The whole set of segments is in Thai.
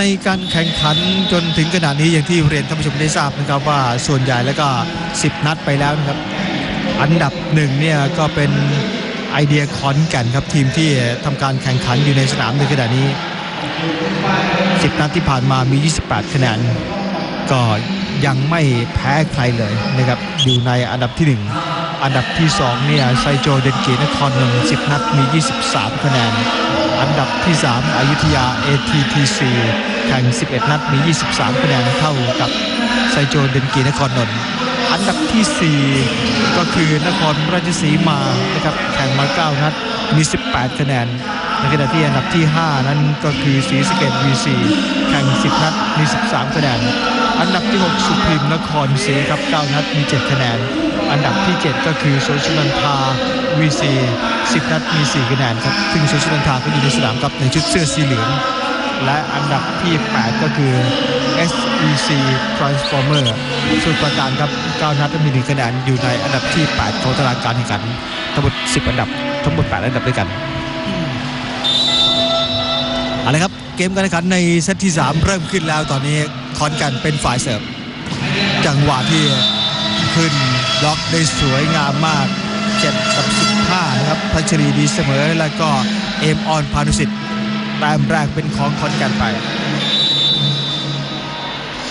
ในการแข่งขันจนถึงขณะนี้อย่างที่เรียนท่านผู้ชมได้ทราบนะครับว่าส่วนใหญ่แล้วก็ 10 นัดไปแล้วนะครับ อันดับหนึ่งเนี่ยก็เป็นไอเดียคอนแก่นครับทีมที่ทำการแข่งขันอยู่ในสนามในขณะนี้ 10 นัดที่ผ่านมามี 28 คะแนนก็ยังไม่แพ้ใครเลยนะครับอยู่ในอันดับที่ 1 อันดับที่2เนี่ยไซโจเดนกินครนนท์10 นัดมี 23 คะแนน อันดับที่ 3อยุธยา ATTC แข่ง 11 นัดมี 23 คะแนนเท่ากับไซโจเดนกีนครนนท์อันดับทีสี่ 4 ก็คือนครราชสีมานะครับแข่งมา 9 นัดมี 18 คะแนนในขณะที่อันดับที่ 5 นั้นก็คือศรีสะเกด VC แข่ง 10 นัดมี 13 คะแนน อันดับที่ 6 สุพรรณนครศรีครับ 9 นัดมี 7 คะแนน อันดับที่ 7 ก็คือโซชุนันทา VC 10 นัดมี 4 คะแนนครับซึ่งโซชุนันทาก็อยู่ในสนามครับในชุดเสื้อสีเหลือง และอันดับที่ 8 ก็คือ SEC Transformer สุดประการครับ 9 นัดมี1คะแนนอยู่ในอันดับที่ 8 ของตารางการแข่งขันทั้งหมด 10 อันดับทั้งหมด 8 อันดับด้วยกันเอาละครับ เกมการแข่งขันในเซตที่ 3 เริ่มขึ้นแล้วตอนนี้คอนกันเป็นฝ่ายเสิร์ฟจังหวะที่ขึ้นล็อกได้สวยงามมาก7กับ15นะครับพัชรีดีเสมอแล้วก็เอมออนพานุสิทธิ์แต้มแรกเป็นของคอนกันไป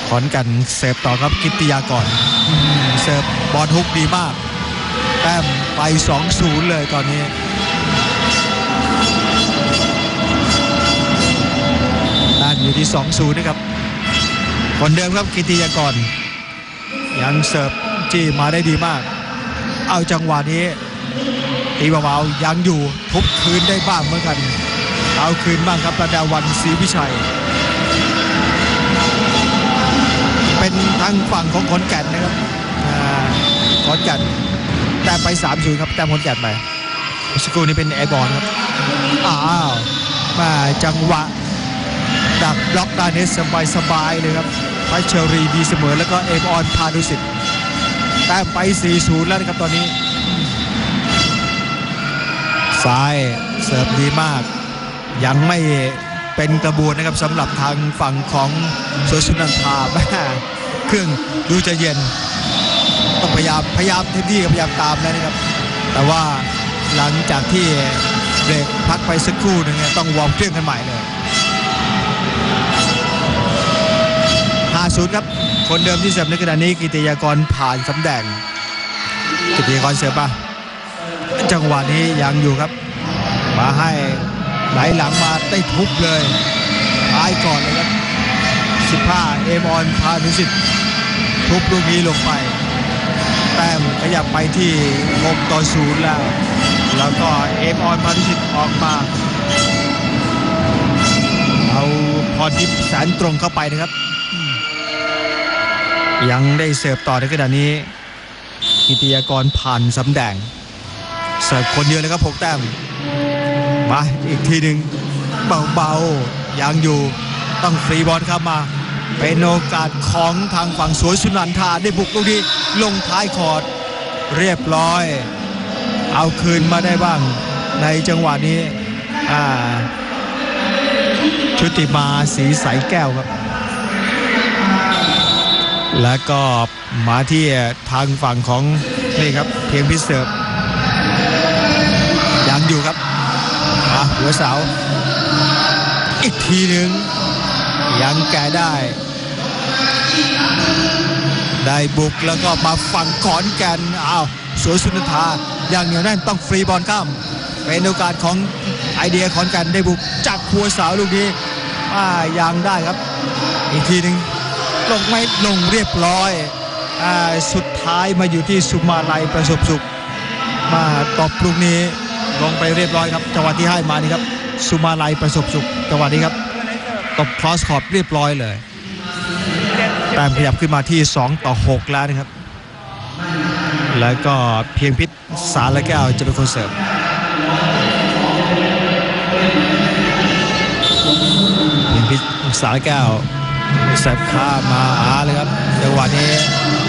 ขอนกันเสิร์ฟต่อครับกิตติยากรอืมเสิร์ฟบอลฮุกดีมาก แต้มไป 2-0 เลยตอนนี้ แต้ม อยู่ที่ 2-0 นะครับ คนเดิมครับกิตติยากรยังเสิร์ฟจี้มาได้ดีมาก เอาจังหวะนี้ตีเบาๆยังอยู่ทุบคืนได้บ้างเหมือนกัน เอาคืนบ้างครับประดาวันศรีวิชัย เป็นทางฝั่งของขอนแก่นนะครับขอนแก่นแต้มไป3 0ครับแต้มขอนแก่นไปสกูนี่เป็นแอร์บอลครับอ้าวมาจังหวะ ดักบล็อกดาเนสสบายสบายๆเลยครับพัชรีดีเสมอแล้วก็เอมออนพาดุสิตแต้มไป 4-0 แล้วนะครับตอนนี้ ซ้ายเสิร์ฟดีมาก ยังไม่เป็นกระบวนนะครับสำหรับทางฝั่งของโซชุนันทาแม่เครื่องดูจะเย็น ต้องพยายามพยายามเต็มที่พยายามตามแล้วนะครับ แต่ว่าหลังจากที่เบรกพักไปสักครู่หนึงเนี่ยต้องวอร์มเครื่องกันใหม่เลย 5-0ครับ คนเดิมที่เสิร์ฟในขณะนี้กิติยากรผ่านสำแดง กิติยากรเสิร์ฟป่ะจังหวะนี้ยังอยู่ครับ มาให้ไหลหลังมาได้ทุบเลยท้ายก่อนเลยครับ15เอมอนพานุสิทธิ์ทุบลูกนี้ลงไป แต้มขยับไปที่6ต่อ0แล้ว แล้วก็เอมอนพานุสิทธิ์ออกมาเอาพรทิพย์แสนตรงเข้าไปนะครับ ยังได้เสิร์ฟต่อในขณะนี้กิติยากรผ่านสำแดงเสิร์ฟคนเดียวเลยครับหกแต้มมาอีกทีหนึ่งเบาๆยังอยู่ต้องฟรีบอลเข้ามา เป็นโอกาสของทางฝั่งสวนสุนันทาได้บุกลูกนี้ลงท้ายคอร์ดเรียบร้อย เอาคืนมาได้บ้าง ในจังหวะนี้ชุติมาสีใสแก้วครับ แล้วก็มาที่ทางฝั่งของนี่ครับเพียงพิเศษยังอยู่ครับอะหัวเสาอีกทีหนึ่งยังแก่ได้ ได้บุกแล้วก็มาฝั่งขอนแก่นอ้าวสวยสุนทาอย่างเหนียวแน่นต้องฟรีบอลข้ามเป็นโอกาสของไอเดียขอนแก่นได้บุกจับหัวเสาลูกนี้อ่ายังได้ครับ อีกทีหนึ่ง ลงไม่ลงเรียบร้อยอาสุดท้ายมาอยู่ที่สุมาลัยประสบสุข มาตอบลูกนี้ลงไปเรียบร้อยครับจังหวะที่ให้มานี่ครับสุมาลัยประสบสุขจังหวะนี้ครับตบครอสคอร์ดเรียบร้อยเลยแต้มขยับขึ้นมาที่ 2 ต่อ 6 แล้วนะครับ แล้วก็เพียงพิษสารและแก้วจะเป็นคนเสิร์ฟเพียงพิษสารและแก้ว เสิร์ฟข้ามมาอาเลยครับจังหวะนี้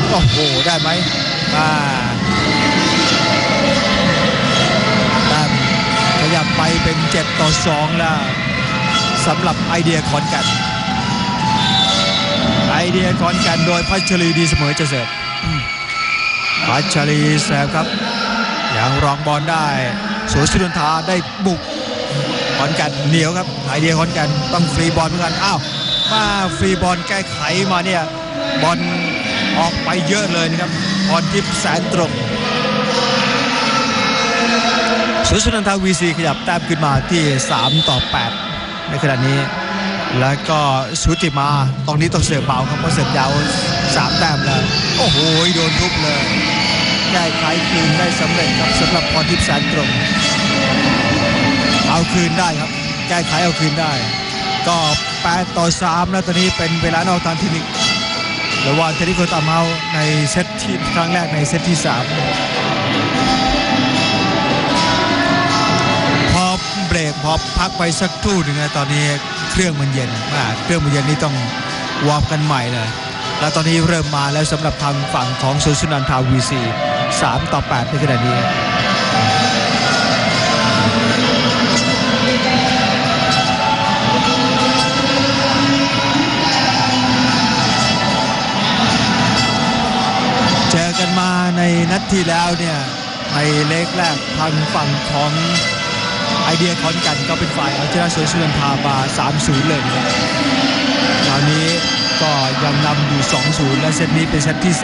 โอ้โหได้ไหมอ่าแต้มขยับไปเป็น 7 ต่อ 2 แล้วสำหรับไอเดียขอนแกันไอเดียขอนแก่นโดยพัชรีดีเสมอจะเสิร์ฟพัชรีเสิร์ฟครับยังรองบอลได้สวนสุนทาได้บุกขอนแก่นเหนียวครับไอเดียขอนแก่นต้องฟรีบอลเหมือนกันอ้าว มาฟรีบอลแก้ไขมาเนี่ยบอลออกไปเยอะเลยนะครับพรทิพย์แสนตรงสวนสุนันทาวีซีขยับแต้มขึ้นมาที่ 3 ต่อ 8 ในขณะนี้ แล้วก็ชุติมาตรงนี้ต้องเสือเบาครับเพราะเสือยาวสามแต้มแล้ว โอ้โห โดนทุบเลยแก้ไขคืนได้สำเร็จครับสำหรับพรทิพย์แสนตรง เอาคืนได้ครับแก้ไขเอาคืนได้ ก็8ต่อ3แล้วตอนนี้เป็นเวลานอกทางที่นึ่งระหว่างเทนิโกตาเมาในเซตที่ครั้งแรกในเซตที่ 3 พอเบรกพอพักไปสักครู่หนึ่งนะตอนนี้เครื่องมันเย็นเครื่องมันเย็นนี่ต้องวอร์มกันใหม่เลยแล้วตอนนี้เริ่มมาแล้วสำหรับทางฝั่งของสุสุนันทาวีซี3ต่อ 8 ในขณะนี้ ที่แล้วเนี่ยในเล็กแรกทางฝั่งของไอเดียขอนแกันก็เป็นฝ่ายเอาชนะสวนสุนันทามา3-0 เลยนะครับคราวนี้ก็ยังนำอยู่ 2-0 และเซตนี้เป็นเซตที่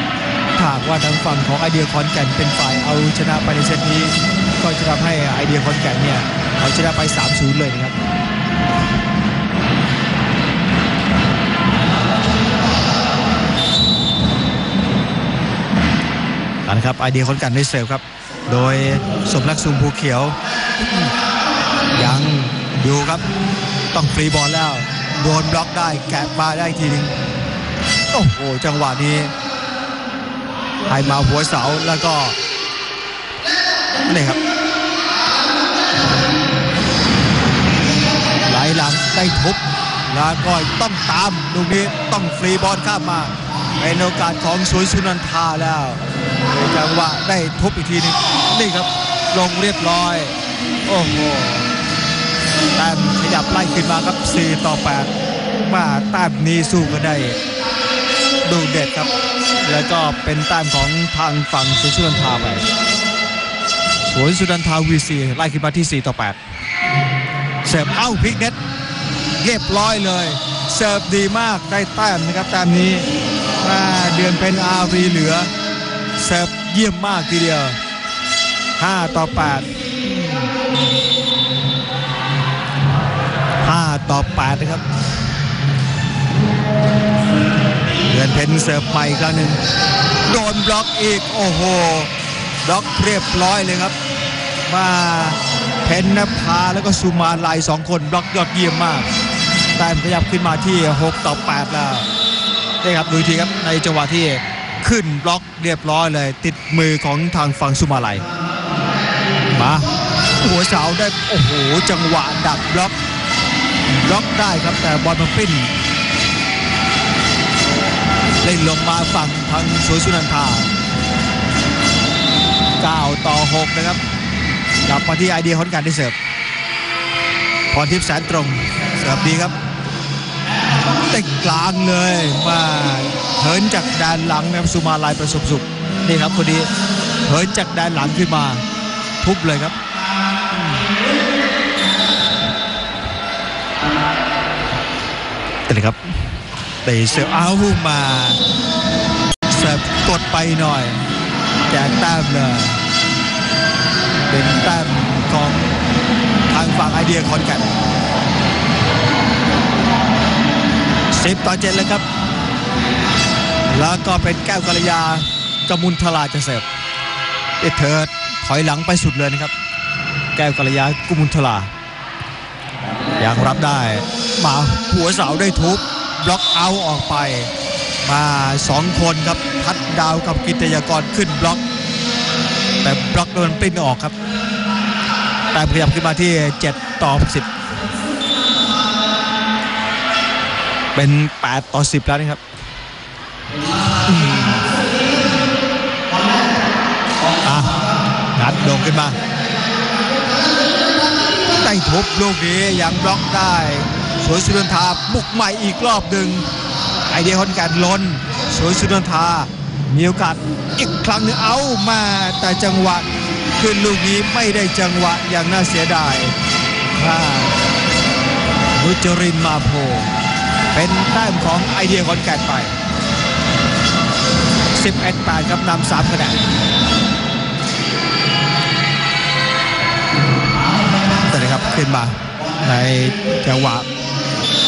3ถ้ากว่าทางฝั่งของไอเดียขอนแก่นเป็นฝ่ายเอาชนะไปในเซตนี้ ก็จะทำให้ไอเดียขอนแก่นเนี่ยเอาชนะไป 3-0 เลยนะครับ เอาละครับไอเดียคนกันได้เสิร์ฟครับ โดยสมรักซุมภูเขียว ยังอยู่ครับ ต้องฟรีบอลแล้ว โดนบล็อกได้แกะมาได้ทีนึงโอ้โหจังหวะนี้ให้มาหัวเสาแล้วก็นี่ครับไหลหลังได้ทุบแล้วก็ต้องตามลูกนี้ต้องฟรีบอลข้ามมา เป็นโอกาสของสวนสุนันทาแล้วในจังหวะได้ทุบอีกทีนึงนี่ครับลงเรียบร้อย โอ้โหแต้มขยับไล่ขึ้นมาครับ 4 ต่อ 8 มาแต้มนี้สู้กันได้ดูเด็ดครับ แล้วก็เป็นแต้มของทางฝั่งสวนสุนันทาไปสวนสุนันทาวีซีไล่ขึ้นมาที่ 4 ต่อ 8 เสิร์ฟเอ้าพลิกเน็ตเรียบร้อยเลย เสิร์ฟดีมากได้แต้มนะครับแต้มนี้ เดือนเป็นอาวีเหลือเสิร์ฟเยี่ยมมากทีเดียว 5 ต่อ 8 5 ต่อ 8 นะครับ เดือนเพนเสิร์ฟใหม่อีกครั้งหนึ่งโดนบล็อกอีก โอ้โหบล็อกเรียบร้อยเลยครับ มาเพนนภาแล้วก็สุมาลายสองคนบล็อกยอดเยี่ยมมากแต้มขยับขึ้นมาที่ 6 ต่อ 8 แล้ว นี่ครับดูทีครับในจังหวะที่ขึ้นบล็อกเรียบร้อยเลย ติดมือของทางฝั่งสุมาลัยมาหัวเสาได้โอ้โหจังหวะดักบล็อกบล็อกได้ครับแต่บอลมันปิ้นเล่นลงมาฝั่งทางสวยสุนันทา9ต่อ 6 นะครับกลับมาที่ไอเดียขอนกันที่เสิร์ฟพรทิพย์แสนตรง เสิร์ฟดีครับ ติดกลางเลยมาเหินจากแดนหลังนะครับสุมาลายประสบสุขนี่ครับคนนี้เหินจากแดนหลังขึ้นมาทุบเลยครับแต่เลยครับเตะเสิร์ฟเอามาเสิร์ฟกดไปหน่อยแจกแต้มเลยเป็นแต้มของทางฝั่งไอเดียคอนแกน สิบต่อเจ็ดเลยครับ แล้วก็เป็นแก้วกัลยากมุลทลาจะเสิร์ฟเอเธอถอยหลังไปสุดเลยนะครับ แก้วกัลยากุมุลทลายังรับได้มาหัวเสาได้ทุบบล็อกเอาออกไป มาสองคนครับทัดดาวกับกิตยากรขึ้นบล็อก แต่บล็อกโดนปิ้นออกครับ แต่ขยับขึ้นมาที่ 7 ต่อ 10 เป็น 8 ต่อ 10 แล้วนะครับอะนัดโด่งขึ้นมาได้ทุบลูกนี้ยังบล็อกได้ สวยสุรินทาบุกใหม่อีกรอบหนึ่งไอเดียคอนแกนล้น สวนสุดนทามีโอกาสอีกครั้งนึงเอามาแต่จังหวะขึ้นลูกนี้ไม่ได้จังหวะอย่างน่าเสียดายถ้านุจรินมาโพ เป็นแต้มของไอเดียคอนแกนไป 11 8 ครับนำ3คะแนนแต่นะครับขึ้นมาในจังหวะ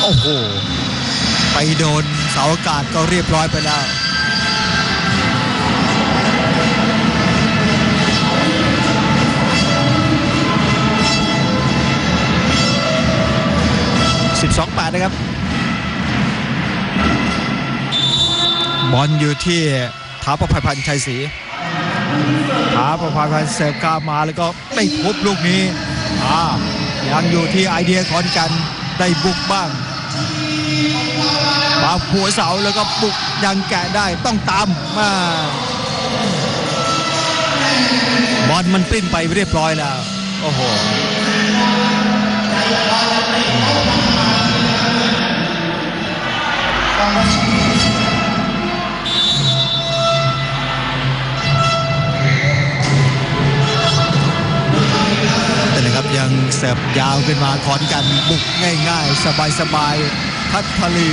โอ้โห ไปโดนเสาอากาศก็เรียบร้อยไปแล้ว12 8 นะครับ บอลอยู่ที่ท้าประภัยพันธ์ชัยศรีท้าประภัยพันธ์เสิร์ฟข้ามาแล้วก็ไม่พบลูกนี้อ่ายังอยู่ที่ไอเดียขอนกันได้บุกบ้างมาหัวเสาแล้วก็บุกยังแกะได้ต้องตามมาบอลมันปลิ้นไปเรียบร้อยแล้ว โอ้โหต่นะ ครับยังเสิร์ฟยาวขึ้นมาขอนกันบุกง่ายๆ สบายๆพัทลี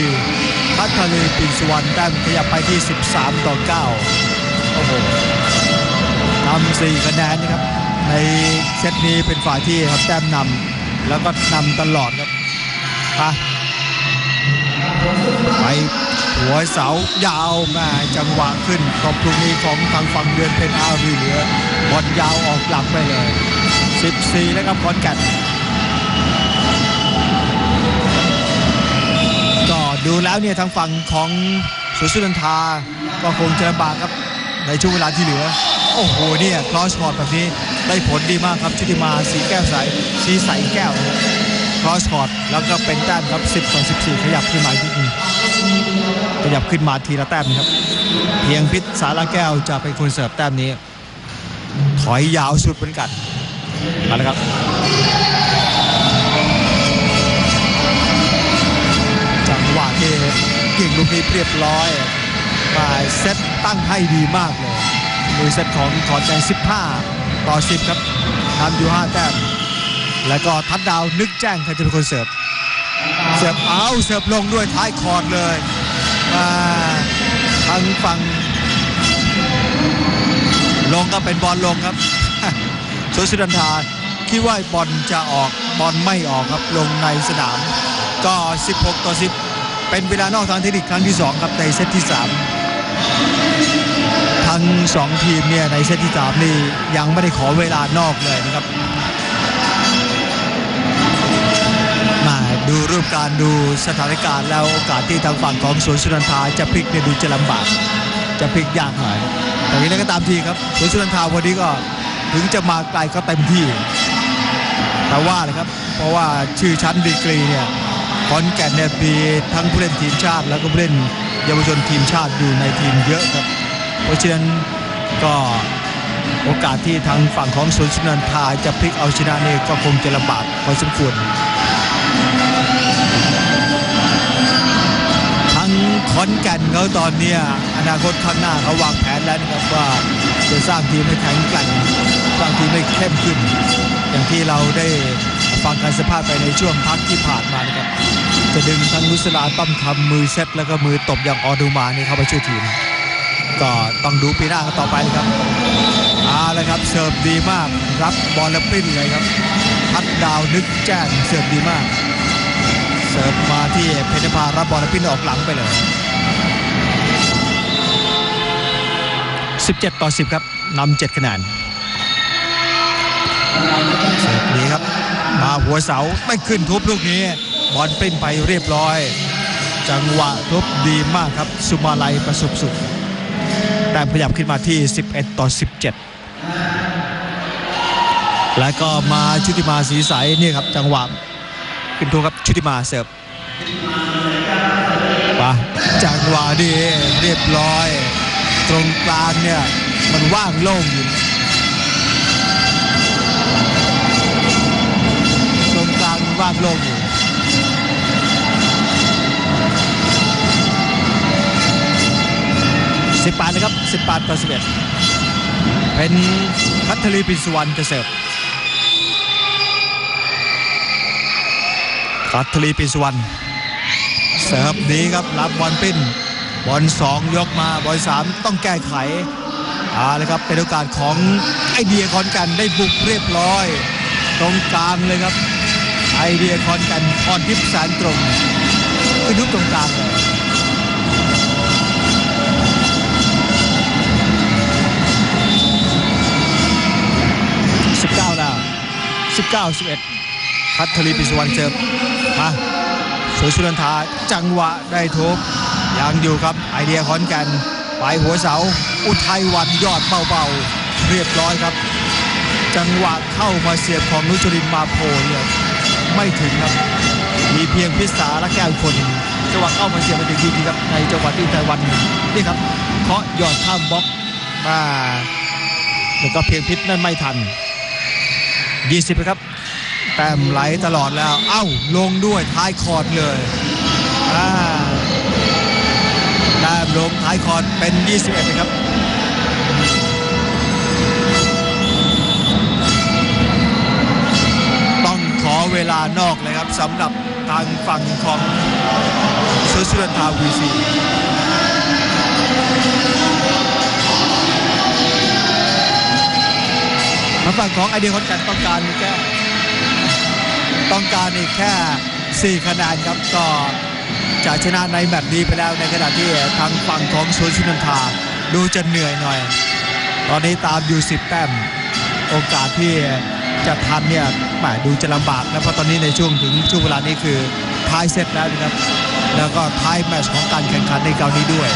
พัทลีปินสุวรรณแต้มขยับไปที่ 13 ต่อ 9 โอ้โหนำ4คะแนนนะครับ ในเซตนี้เป็นฝ่ายที่ครับแต้มนำแล้วก็นำตลอดครับฮะไปหัวเสายาวมาจังหวะขึ้นตบลูกนี้ของทางฝั่งเดือนเป็นอาวีเหลือบอลยาวออกหลังไปเลย 14 แล้วครับขอนแก่นก็ดูแล้วเนี่ยทางฝั่งของสุสุนันทาก็คงจะลำบากครับในช่วงเวลาที่เหลือ โอ้โหเนี่ยคลอสช็อตแบบนี้ได้ผลดีมากครับชุติมาสีแก้วใสสีใสแก้วคลอสช็อตแล้วก็เป็นแต้มครับ 10ต่อ14 ขยับขึ้นมาอีกนิดนึงขยับขึ้นมาทีละแต้มครับเพียงพิษสาระแก้วจะเป็นคนเสิร์ฟแต้มนี้ ถอยยาวสุดเหมือนกัน มาแล้วครับจังหวะที่ยิงลูกนี้เรียบร้อยมาเซตตั้งให้ดีมากเลยมือเซตของขอนแก่น15 ต่อ 10 ครับทำอยู่5แต้มแล้วก็ทัดดาวนึกแจ้งใครจะเป็นคนเสิร์ฟเสิร์ฟเอาเสิร์ฟลงด้วยท้ายคอร์ดเลยมาทางฝั่งลงก็เป็นบอลลงครับ สุสุดันทาคิดว่าบอลจะออกบอลไม่ออกครับลงในสนาม ก็ 16 ต่อ 10 เป็นเวลานอกทางเทคนิคครั้งที่ 2 ครับในเซตที่ 3 ทั้ง 2 ทีมเนี่ยในเซตที่ 3 นี่ยังไม่ได้ขอเวลานอกเลยนะครับมาดูรูปการดูสถานการณ์แล้วโอกาสที่ทางฝั่งของสวนสุนันทาจะพลิกเนี่ยดูจะลำบาก จะพลิกยากหน่อยแต่ยังไงก็ตามทีครับสวนสุนันทาวันนี้ก็ ถึงจะมาไกลก็เต็มที่ แต่ว่านะครับ เพราะว่าชื่อชั้นดีกรีเนี่ยขอนแก่นเนี่ยมีทั้งผู้เล่นทีมชาติ แล้วก็ผู้เล่นเยาวชนทีมชาติอยู่ในทีมเยอะครับ เพราะฉะนั้นก็โอกาสที่ทางฝั่งของสวนสุนันทาจะพลิกเอาชนะเนี่ยก็คงจะลำบากพอสมควรทั้งขอนแก่นเขาตอนนี้อนาคตข้างหน้าเขาวางแผนแล้วนะครับว่า จะสร้างทีมให้แข็งแกร่งสร้างทีมให้เข้มขึ้น อย่างที่เราได้ฟังการสัมภาษณ์ไปในช่วงพักที่ผ่านมานะครับ จะดึงทั้งนุสลาต้อมคำมือเซตแล้วก็มือตบอย่างออดูมานี่เข้าไปช่วยทีม ก็ต้องดูปีหน้ากันต่อไปครับเอาละครับเสิร์ฟดีมากรับบอลแล้วปิ้นเลยครับพัดดาวนึกแจ้งเสิร์ฟดีมาก เสิร์ฟมาที่เพชรพารับบอลแล้วปิ้นออกหลังไปเลย 17 ต่อ 10 ครับนำ7คะแนนเสิร์ฟดีครับ มาหัวเสาไม่ขึ้นทุบลูกนี้ บอลปิ้นไปเรียบร้อย จังหวะทุบดีมากครับ สุมาลัยประสบสุขแต่ขยับขึ้นมาที่ 11 ต่อ 17 แล้วก็มาชุติมาสีใสนี่ครับ จังหวะขึ้นทุกครับชุติมาเสิร์ฟปะจังหวะดีเรียบร้อย ตรงกลางเนี่ยมันว่างโล่งอยู่ตรงกลางมันว่างโล่งอยู่18นะครับ18ต่อ11เป็นพัทลีปินสุวรรณจะเสิร์ฟพัทลีปินสุวรรณเสิร์ฟดีครับรับบอลปิ้น บอลสองยกมาบอลสามต้องแก้ไขเอาเลยครับเป็นโอกาสของไอเดียคอนกันได้บุกเรียบร้อย ตรงกลางเลยครับ ไอเดียคอนกันพรทิพย์แสนตรงขึ้นยุบตรงกลางเลย19แล้ว19 11พัทลีปิสวรรณเสิร์ฟมาสวยสุนันทาจังหวะได้ทุบ ยังอยู่ครับไอเดียขอนแก่นไปหัวเสา อุทัยวันยอดเบาๆ เรียบร้อยครับ จังหวะเข้ามาเสียบของนุชรินมาโพเนี่ยไม่ถึงครับ มีเพียงพิษาและแก้วคนจังหวะเข้ามาเสียบมาถึงดีครับในจังหวะที่อุทัยวันนี่ครับเคาะยอดข้ามบล็อกมาแล้วก็เพียงพิษนั่นไม่ทัน 20ครับแต้มไหลตลอดแล้ว เอ้าลงด้วยท้ายคอร์ดเลยอ่า ลงท้ายคอร์ดเป็น 21 นะครับต้องขอเวลานอกเลยครับสำหรับทางฝั่งของซูซูรันทาวีซีทางฝั่งของไอเดียคอนแกนต้องการแค่ต้องการอีกแค่ 4 คะแนนครับก็ จะชนะในแมตช์นี้ไปแล้วในขณะที่ทางฝั่งของซูซูรันทาดูจะเหนื่อยหน่อย ตอนนี้ตามอยู่10แต้มโอกาสที่จะทันเนี่ยแหมดูจะลำบากนะเพราะตอนนี้ในช่วงถึงช่วงเวลานี้คือท้ายเซตแล้วนะครับ แล้วก็ท้ายแมตช์ของการแข่งขันในคราวนี้ด้วย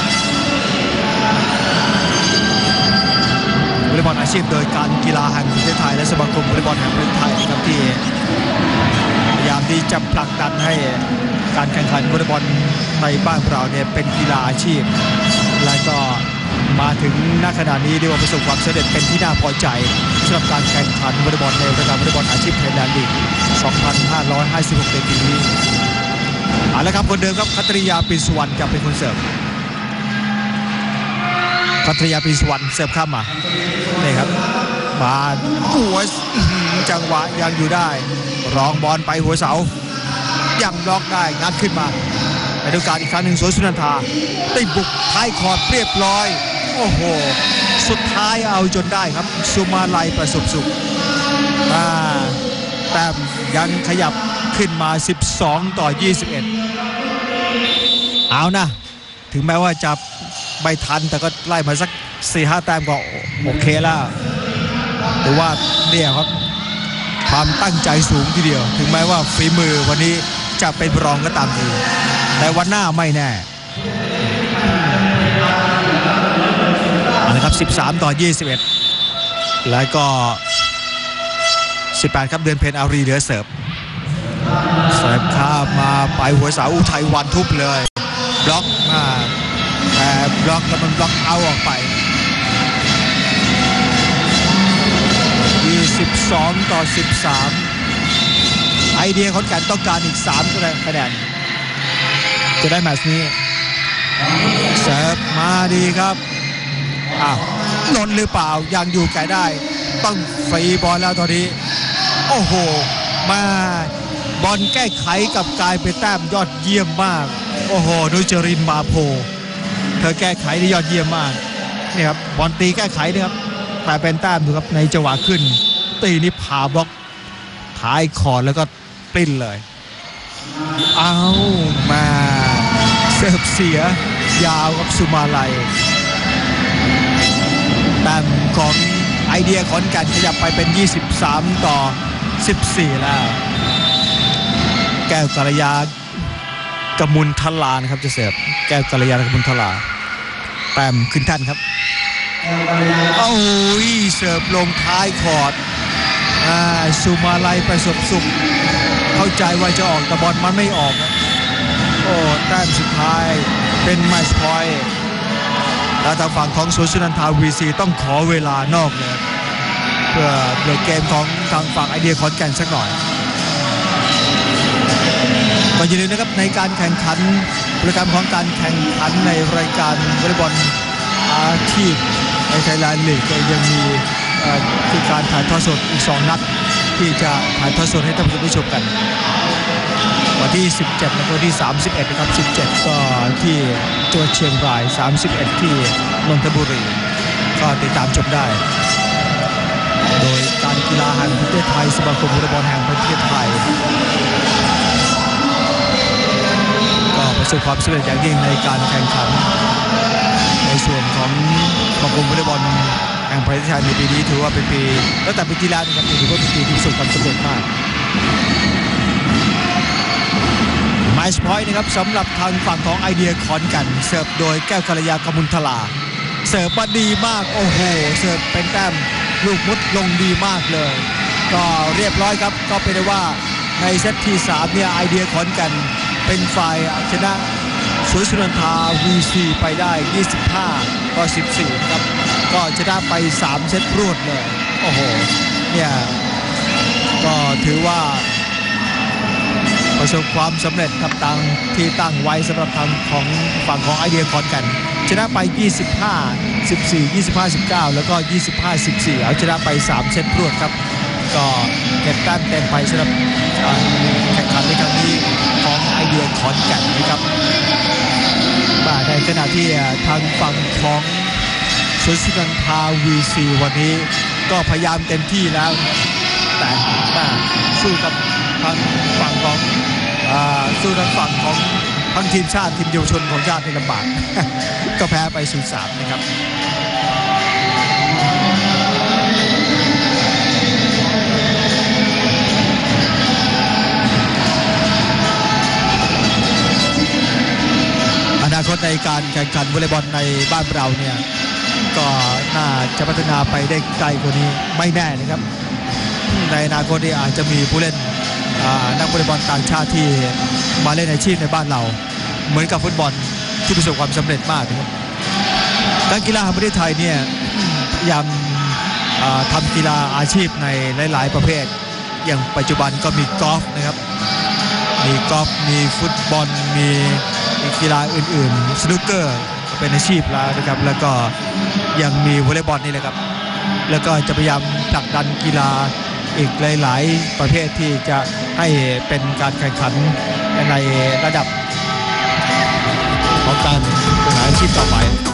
วอลเลย์บอลอาชีพโดยการกีฬาแห่งประเทศไทย และสมาคมวอลเลย์บอลแห่งประเทศไทยนะครับที่พยายามที่จะผลักดันให้ การแข่งขันวอลเลย์บอลในบ้านเราเนี่ยเป็นกีฬาอาชีพ และก็มาถึงณขณะนี้เรียกว่าประสบความสำเร็จเป็นที่น่าพอใจสำหรับการแข่งขันวอลเลย์บอลในรายการวอลเลย์บอลอาชีพไทยแลนด์ลีก 2556ในปีนี้เอาละครับคนเดิมครับคัตริยาปินสุวรรณจะเป็นคนเสิร์ฟคัตริยาปินสุวรรณเสิร์ฟข้ามมานี่ครับมาหัวจังหวะยังอยู่ได้ รองบอลไปหัวเสา ยังบล็อกได้งัดขึ้นมาไปดูการอีกครั้งหนึ่งสวนสุนันทาได้บุกท้ายคอร์ดเรียบร้อย โอ้โห สุดท้ายเอาจนได้ครับสุมาลัยประสบสุขแต้มยังขยับขึ้นมา 12 ต่อ 21 เอานะ ถึงแม้ว่าจะไม่ทันแต่ก็ไล่มาสัก 4-5 แต้มก็โอเคแล้วแต่ว่าเนี่ยครับความตั้งใจสูงทีเดียว ถึงแม้ว่าฝีมือวันนี้ จะเป็นรองก็ตามทีแต่วันหน้าไม่แน่เอาละครับ 13 ต่อ 21 แล้วก็ 18 ครับเดือนเพนอารีเหลือเสิร์ฟเสิร์ฟข้ามมาไปหัวเสาอุทัยวันทุบเลย บล็อกมาแต่บล็อกแล้วมันบล็อกเอาออกไป 22 ต่อ 13 ไอเดียขอนแก่นต้องการอีก3คะแนนจะได้แมตช์นี้เสิร์ฟมาดีครับอ้าวหล่นหรือเปล่ายังอยู่ไกลได้ ต้องฟรีบอลแล้วตอนนี้ โอ้โห มาบอลแก้ไขกับกลายเป็นแต้มยอดเยี่ยมมาก โอ้โหนุจรินมาโพ เธอแก้ไขได้ยอดเยี่ยมมากนี่ครับบอลตีแก้ไขนะครับแต่เป็นแต้มดูครับในจังหวะขึ้น ตีนี่ผ่าบล็อกท้ายคอร์ดแล้วก็ ปลิ้นเลย เอามาเสิร์ฟเสียยาวกับสุมาลัยแต้มของไอเดียขอนแก่นขยับไปเป็น 23 ต่อ 14 แล้ว แก้วกายากมุลทลานะครับจะเสิร์ฟแก้วกายากมุลทลาแต้มขึ้นท่านครับโอ้ยเสิร์ฟลงท้ายคอร์ดสุมาลัยประสบสุข เข้าใจว่าจะออกแต่บอลมันไม่ออกโอ้แต้มสุดท้ายเป็นแมชพอยต์แล้วทางฝั่งของสุสุนันทาวีซีต้องขอเวลานอกเลยเพื่อเปลี่ยนเกมของทางฝั่งไอเดียขอนแก่นสักหน่อยก็อย่าลืมนะครับในการแข่งขันโปรแกรมของการแข่งขันในรายการวอลเลย์บอลอาชีพในไทยแลนด์ลีกยังมีเอ่อคือการถ่ายทอดสดอีก 2 นัด ที่จะถ่ายทอดสดให้ท่านผู้ชมได้ชมกันวันที่ 17และวันที่ 31นะครับ17 ก็ที่จังหวัดเชียงราย 31 ที่นนทบุรี ก็ติดตามชมได้ โดยการกีฬาแห่งประเทศไทยสมาคมวอลเลย์บอลแห่งประเทศไทย ก็ประสบความสำเร็จอย่างยิ่งในการแข่งขัน ในส่วนของสมาคมวอลเลย์บอล แห่งประเทศไทยในปีนี้ถือว่าเป็นปีตั้งแต่ปีที่แล้วนะครับถือว่าเป็นปีที่ประสบความสำเร็จมากไมส์พอยต์นะครับสำหรับทางฝั่งของไอเดียขอนกัน เสิร์ฟโดยแก้วกัลยากมุลทลา เสิร์ฟมาดีมากโอ้โห เสิร์ฟเป็นแต้มลูกมุดลงดีมากเลย ก็เรียบร้อยครับก็เป็นได้ว่าในเซตที่3เนี่ยไอเดียขอนกันเป็นฝ่ายชนะสวนสุนันทา VC ไปได้ 25 ต่อ14 ครับ ก็ชนะไป 3 เซตรวดเลย โอ้โห เนี่ย ก็ถือว่า ประสบความสำเร็จครับตังที่ตั้งไว้สำหรับทางของฝั่งของไอเดียคอนกัน ชนะไป 25 14 25 19 แล้วก็ 25 14 เอาชนะไป 3 เซตรวดครับ ก็เก็บแต้มเต็มไปสำหรับแข่งขันในครั้งนี้ของไอเดียขอนแก่นนะครับ มาในขณะที่ทางฝั่งของชุดสุนันทาวีซีวันนี้ก็พยายามเต็มที่แล้ว แต่มาสู้กับทางฝั่งของอสู้ทางฝั่งของทั้งทีมชาติทีมเยาวชนของชาติที่ลำบากก็แพ้ไป0-3นะครับ ตในการแข่งขันวอลเลย์บอลในบ้านเราเนี่ยก็น่าจะพัฒนาไปได้ไกลกว่านี้ไม่แน่นะครับ ในอนาคตนี้อาจจะมีผู้เล่นนักวอลเลย์บอลต่างชาติที่มาเล่นอาชีพในบ้านเรา เหมือนกับฟุตบอลที่ประสบความสำเร็จมากนะครับการกีฬาแห่งประเทศไทยเนี่ยพยายามทำกีฬาอาชีพในหลาย ๆ ประเภท อย่างปัจจุบันก็มีกอล์ฟนะครับ มีกอล์ฟมีฟุตบอลมีกีฬาอื่นๆ สนุกเกอร์เป็นอาชีพแล้วนะครับ แล้วก็ยังมีวอลเลย์บอลนี่แหละครับ แล้วก็จะพยายามผลักดันกีฬาอีกหลาย ๆ ประเภทที่จะให้เป็นการแข่งขันในระดับของการเป็นอาชีพต่อไป